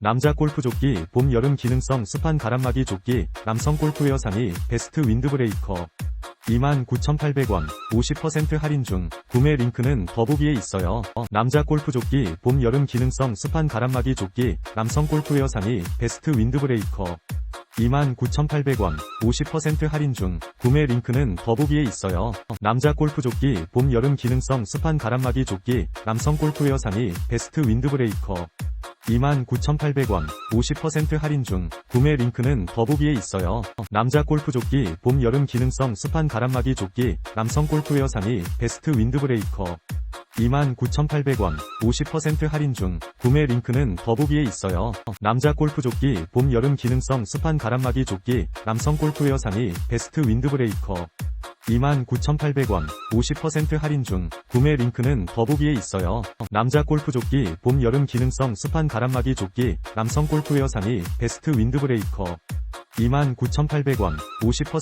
남자 골프 조끼 봄 여름 기능성 스판 가람막이 조끼 남성 골프웨어 상의 베스트 윈드브레이커 29,800원 50% 할인 중 구매 링크는 더보기에 있어요. 어, 남자 골프 조끼 봄 여름 기능성 스판 가람막이 조끼 남성 골프웨어 상의 베스트 윈드브레이커 29,800원 50% 할인 중 구매 링크는 더보기에 있어요. 어, 남자 골프 조끼 봄 여름 기능성 스판 가람막이 조끼 남성 골프웨어 상의 베스트 윈드브레이커 29,800원 50% 할인 중 구매 링크는 더보기에 있어요. 어, 남자 골프 조끼 봄 여름 기능성 스판 가람막이 조끼 남성 골프웨어 상의 베스트 윈드브레이커 29,800원 50% 할인 중 구매 링크는 더보기에 있어요. 어, 남자 골프 조끼 봄 여름 기능성 스판 가람막이 조끼 남성 골프웨어 상의 베스트 윈드브레이커 29,800원 50% 할인 중 구매 링크는 더보기에 있어요. 어, 남자 골프 조끼 봄 여름 기능성 스판 가람막이 조끼 남성 골프웨어 상의 베스트 윈드브레이커 29,800원 50%